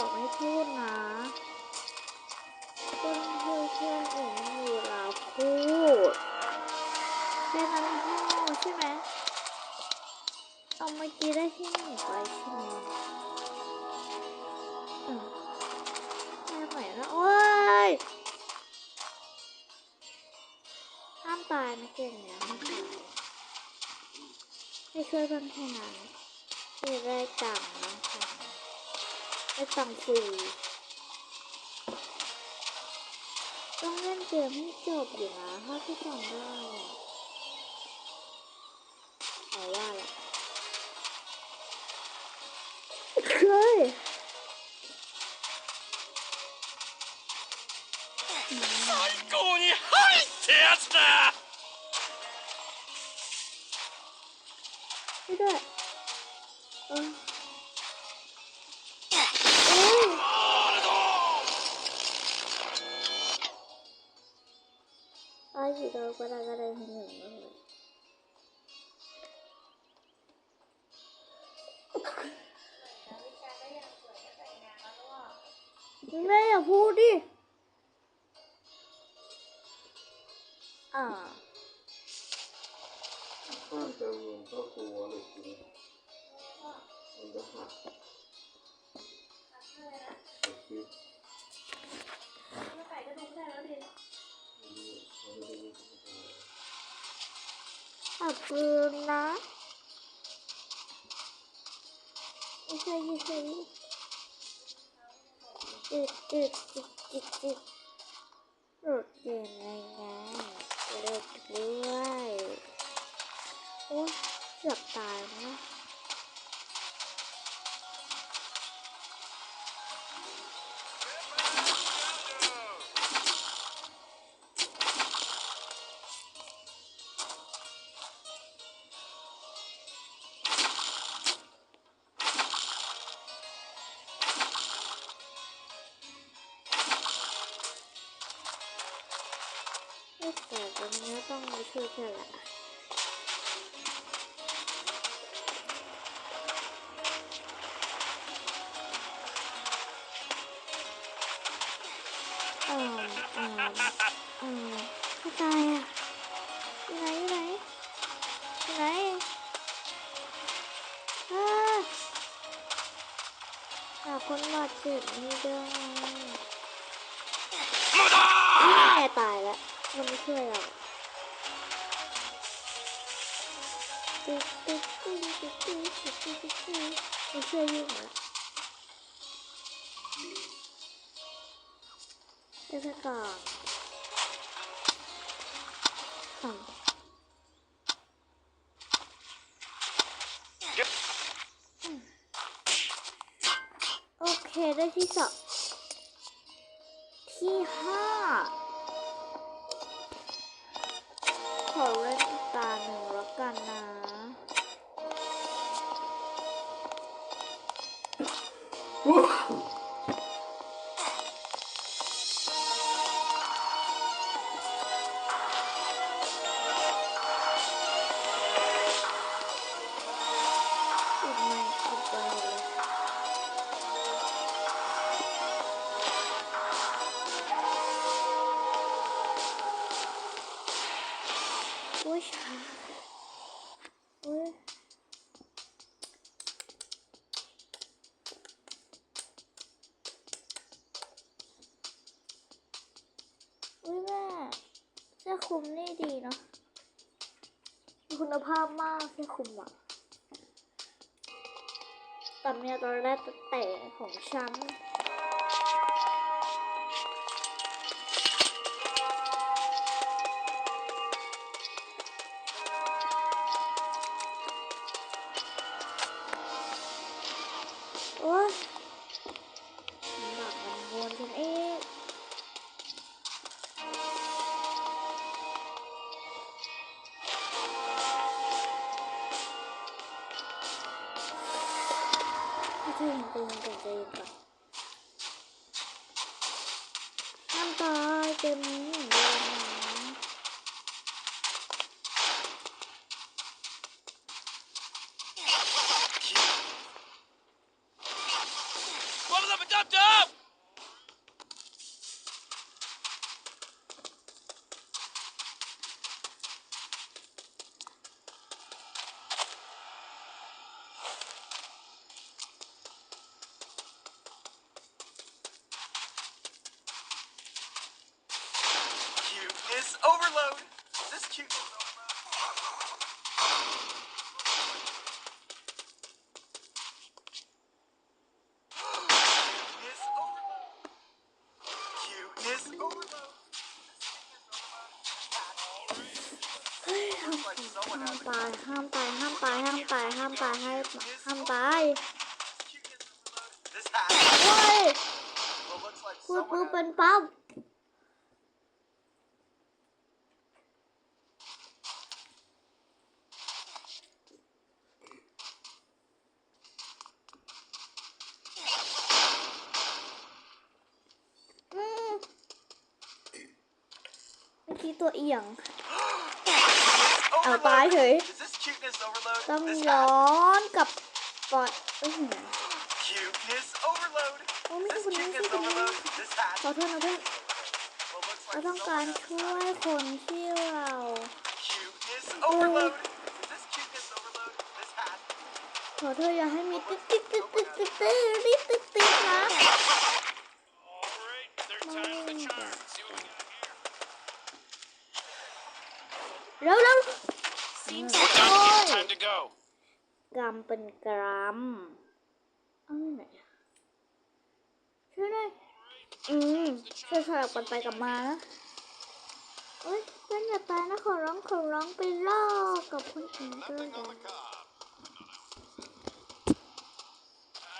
อไม่พูดนะเพื่อนเพื่อนเพื่อนอื่นไม่มีเวลาพูดแค่นั้นพ่อใช่ไหมเอาเมื่อกี้ได้ที่หนึ่งไปใช่ไหมอืมได้ไหมแล้วโอ้ยห้ามตายนะเก่งเนี่ยห้ามตายให้ช่วยเพื่อนแค่นั้นที่ได้ตังค์นะคะ ได้ตังคุยต้องเล่นเกมให้จบอยู่นะถ้าที่จำได้เอาว่าละ ก็กลัวเหล็กนะมันจะหักโอเคใส่กระดูกได้แล้วดิเอาปืนนะเฮ้ยเฮ้ยเฮ้ยตึ๊ดจุดจุดจุดตึ๊ดรถเดินอะไงนะรถด้วยโอ้ย กือบตายนะแต่ตรงนี้ต้องมาช่วยกันละ บาดเจ็บนี่ด้แม่ตายแล้วมันไม่ช่วยเราติ๊กติ๊กติ๊กติ๊กติ๊กติ๊กติ๊กติ๊กติ๊กไม่ช่วยยุ่งละเดี๋ยวไปก่อน This 好 คุณภาพมากเสื้อคลุมอะแต่เมียตอนแรกแต่ของฉัน up to ตายห้ามตายให้ห้ามตาย cuteness overload. This hat. เฮ้ย Well, looks like พูด someone ปุ๊บ has เป็นปั๊บอืมเมื่อกี้ตัวเอียงเอา overload. ตายเฉย ต้อง This ย้ hat. อนกลับก่อนเอ้ย Cuteness overload. โอ้ไม่ใช่ This คนนี้ไม่ใช่ cuteness คนนี้ overload. This hat. ขอโทษนะเพื่อน Well, looks เรา like ต้อง someone การ has a ช่ว hat. ยคนที่เรา Cuteness overload. Is this cuteness overload? This hat. ขอโทษอย่าให้มีติ๊ดติ๊ดติ๊ดติ๊ดติ๊ดติ๊ดติ๊ดติ๊ดติ๊ดนะ Alright, third time's the charm. See what we got here. เร็วเร็ว We're โอ้ done ย here. Time to go. ก รรมเป็นกรัมเอาไหนอะช่วยหน่อยอืมช่วยสลับกันไปกลับมานะโอ๊ยเป็นอย่าตายนะขอร้องขอร้องไปล่อกับคนอื่นด้วย Nothing กั on น the cob.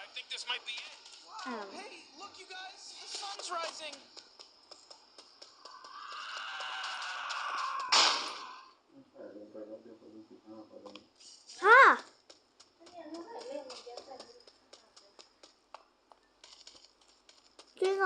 I think this might be it. อ้าว Hey, look, you guys. The sun's rising. ใส่ลงไปแล้วเดี๋ยวคนรู้สึกห้าไปแล้ว ฮ่าจริงเหรอ Cuteness overload.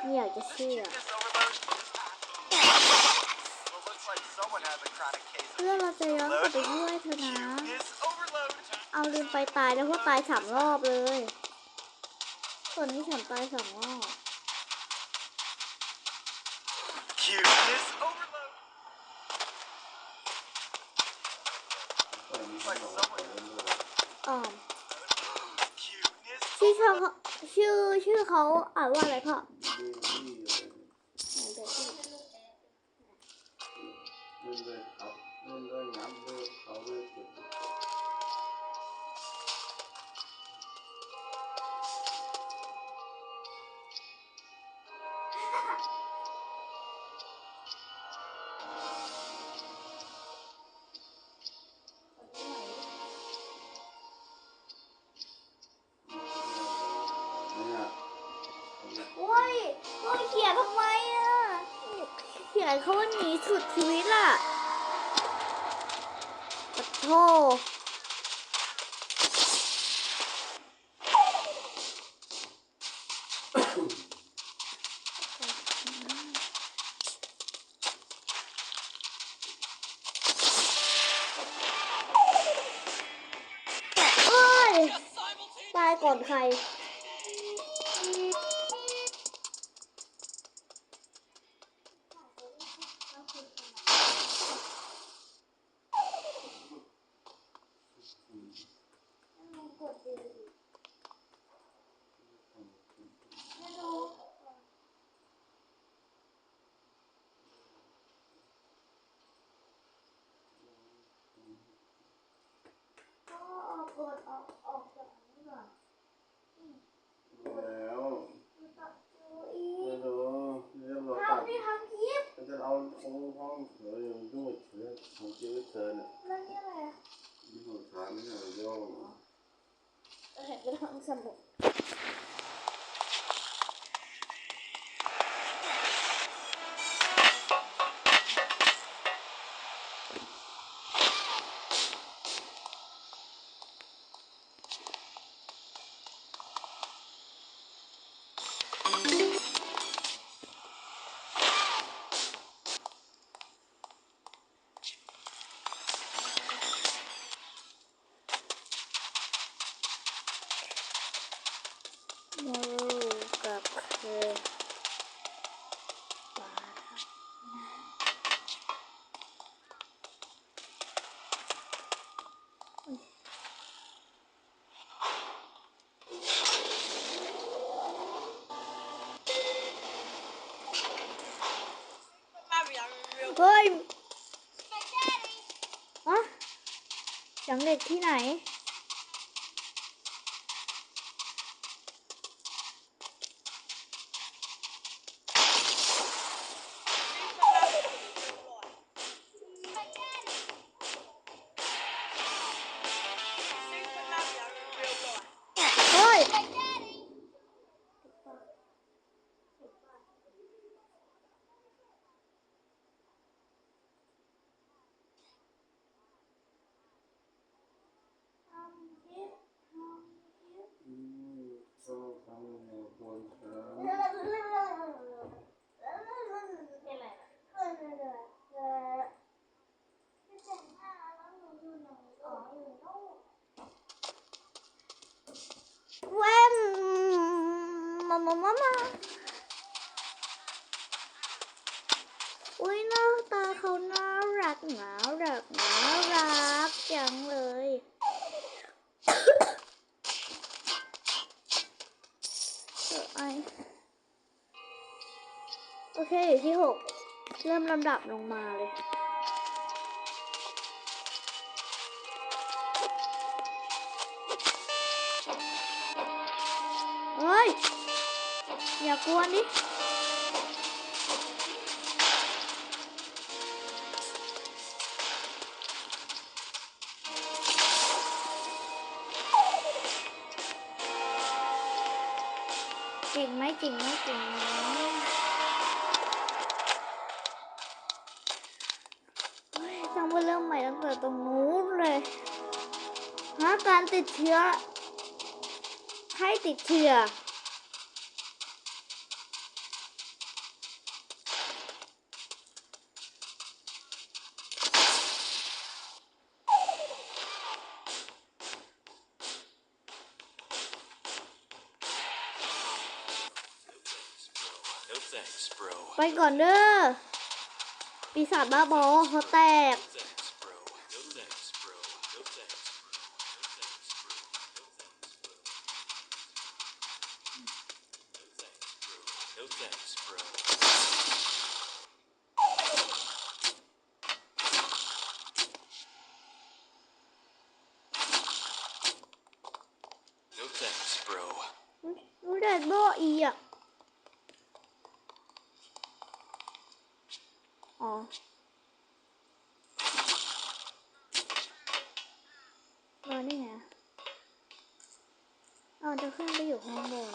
ไม่อยากจะ This เชื่อ cuteness overload. This hat. Well, looks like someone has a chronic case เพื่อน of เราจะย้อนกลับไปช่วยเธอนะ cuteness overload. เอาลืมไปตายแล้วเพราะตายสามรอบเลย ส่วนนี้ฉันตายสองรอบ Cuteness overload. ใส่นี่ใส่ลงไปเรื่อย อ๋อ Cuteness ชื่อเขาชื่อชื่อ เขาอ่านว่าอะไรพ่อ Hi. öyle olma. Evet, bırakın sen. มุดโมกับเคปาอุ๊ยเฮ้ยฮะเสียงเด็กที่ไหน กน่ารักน่ารักจังเลยเออไอโอเคอยู่ที่หกเริ่มลำดับลงมาเลยเฮ้ย อย่ากวนดิ ริงไหมจริงไหมจริงนี้ต้องไปเริ่มใหม่ตั้งแต่ตรงนู้นเลยนะการติดเชื้อให้ติดเชื้อ ก่อนเด้อปีศาจบ้าบอเขาแตก Thanks, bro. No thanks, bro. No thanks, bro. No thanks, bro. No thanks, bro. No thanks, bro. No thanks, bro. รู้ได้โบอีอะ อ๋อ รอได้ไงอะเอา จะขึ้นไปอยู่ข้างบน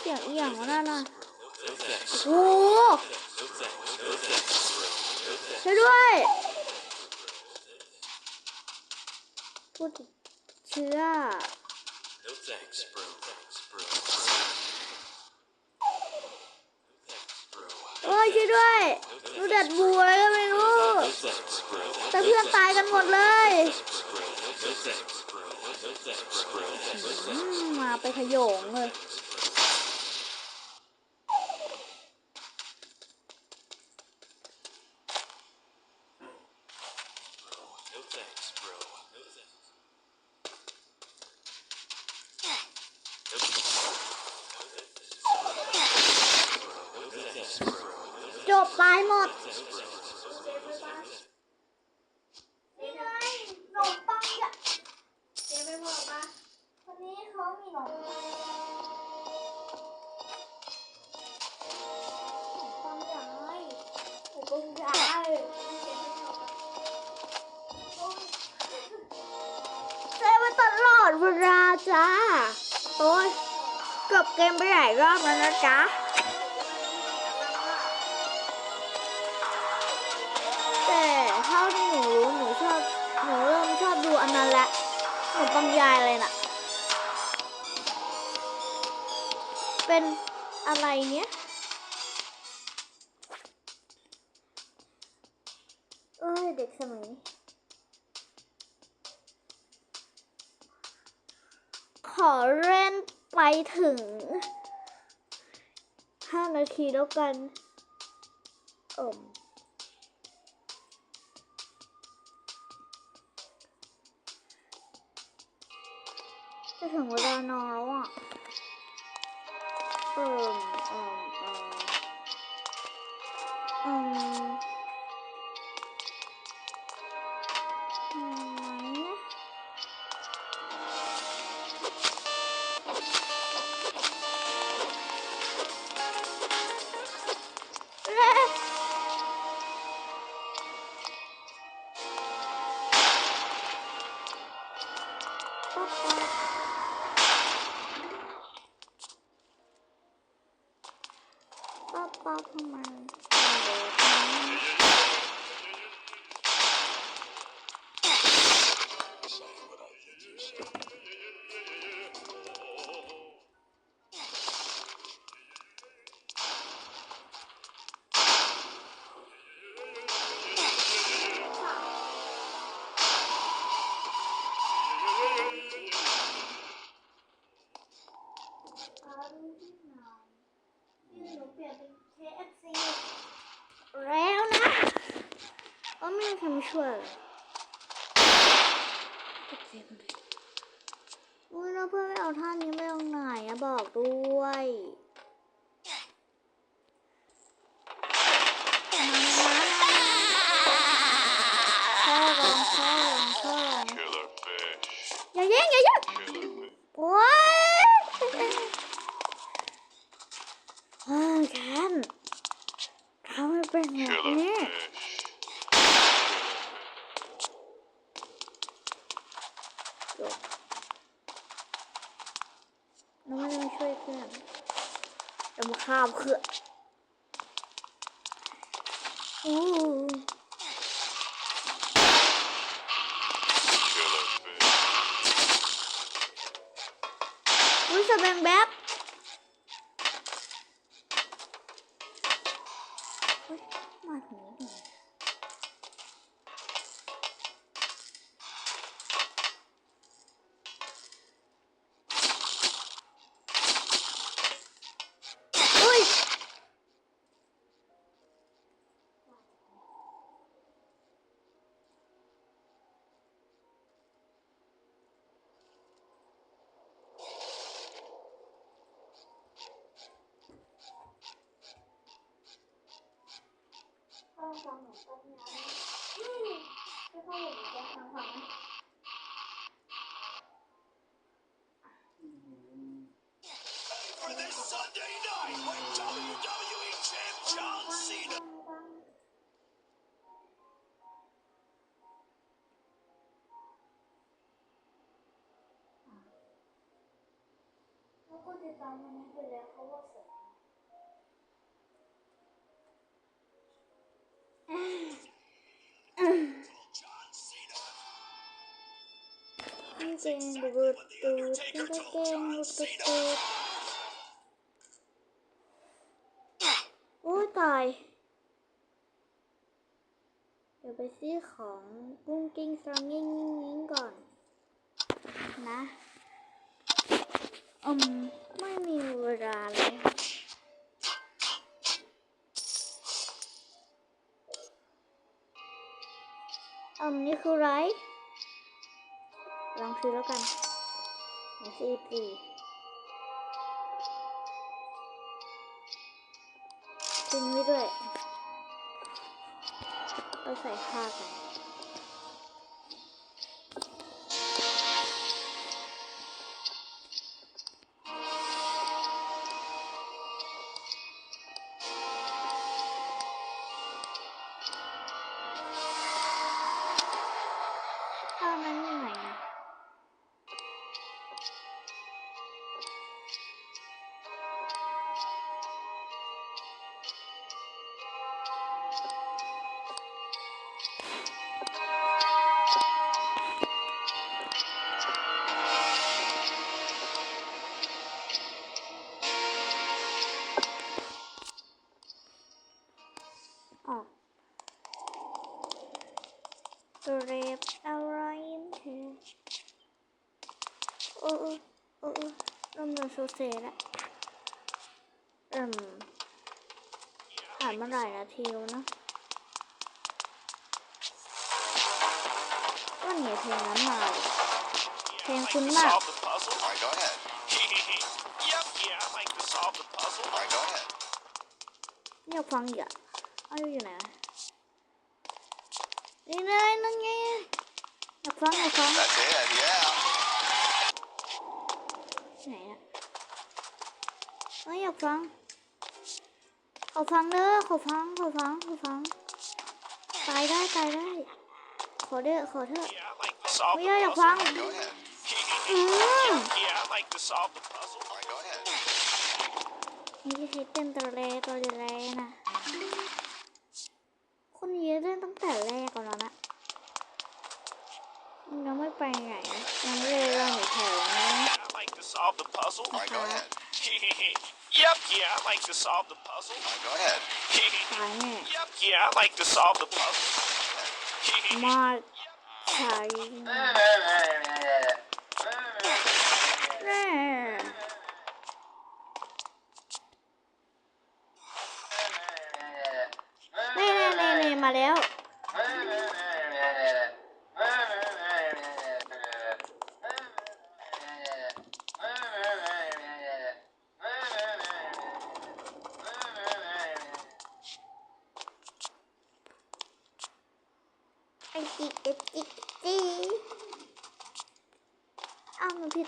เสียงอีหยังวะนั่นน่ะโอ้ช่วยด้วย พูดติดเชื้อ No thanks, bro. Thanks, bro. bro. โอ้ยช่วยด้วยดูเด็ดบัวอะไรก็ไม่รู้ No thanks, bro. แต่เพื่อนตายกันหมดเลย No thanks, bro. No thanks, bro. อืมมาไปขโยงเลย No thanks, bro. No thanks. No thanks, bro. จบตายหมด อันนั้นแหละหนูปังยายเลยน่ะ เป็นอะไรเนี้ยเอ้ยเด็กสมัยขอเล่นไปถึงห้านาทีแล้วกันอม ถึงเวลานอนแล้วอะเออเออ อะบอกด้วยพ่อร้องพ่อร้องพ่อร้อง Killer fish. อย่าแย่งอย่าแย่ง Killer fish. โอ้ยเฮ้ยแคนทำไมเป็นแบบนี้ fish. จบแล้วไม่ได้มาช่วยเพื่อน จะ แล้วก็ติดตามมันนี้ไปแล้วเขาว่างก่งดูดูดูโอ้ตายเดี๋ยวไปซื้อของกุ้งกิ้งสรังงิ้งงิ้งก่อน นะ อืมไม่มีเวลาเลยอืมนี่คือไรลองซื้อแล้วกันลองซื้อปีทิ้งไว้ด้วยเอาใส่ผ้ากัน คุ้น to มาก solve the puzzle? All right, go ahead. yep, yeah, I like to solve the puzzle. All right, go ahead. อยากฟังอีกอ่ะเอาอยู่ไหนอะนี่เลยนั่นไงอยากฟังอยากฟัง That's it, yeah. ไหนอ่ะเอ้ยอยากฟังขอฟังเด้อขอฟังขอฟังขอฟังตายได้ตายได้ ขอเด้อขอเถอะ Yeah, I like to solve ไม่ the ได้อยากฟัง puzzle. Go ahead. อืม yeah, I like to solve the puzzle. All right, go ahead. นี่ใช้เต้นตัวแรกตัวแรกนะคนนี้เล่นตั้งแต่แรกก่อนแล้วนะยังไม่ไปไหนยังไม่ได้เริ่มแถวๆนะ Yeah, I like to solve the puzzle. All right, go ahead. yep, yeah, I like to solve the puzzle. All right, go ahead. ตายแน่ yep, yeah, I like to solve the puzzle. มาใช่ แน่เน่เน่เน่เน่มาแล้ว ไอจิกไอจิกจี อ้าวมันผิด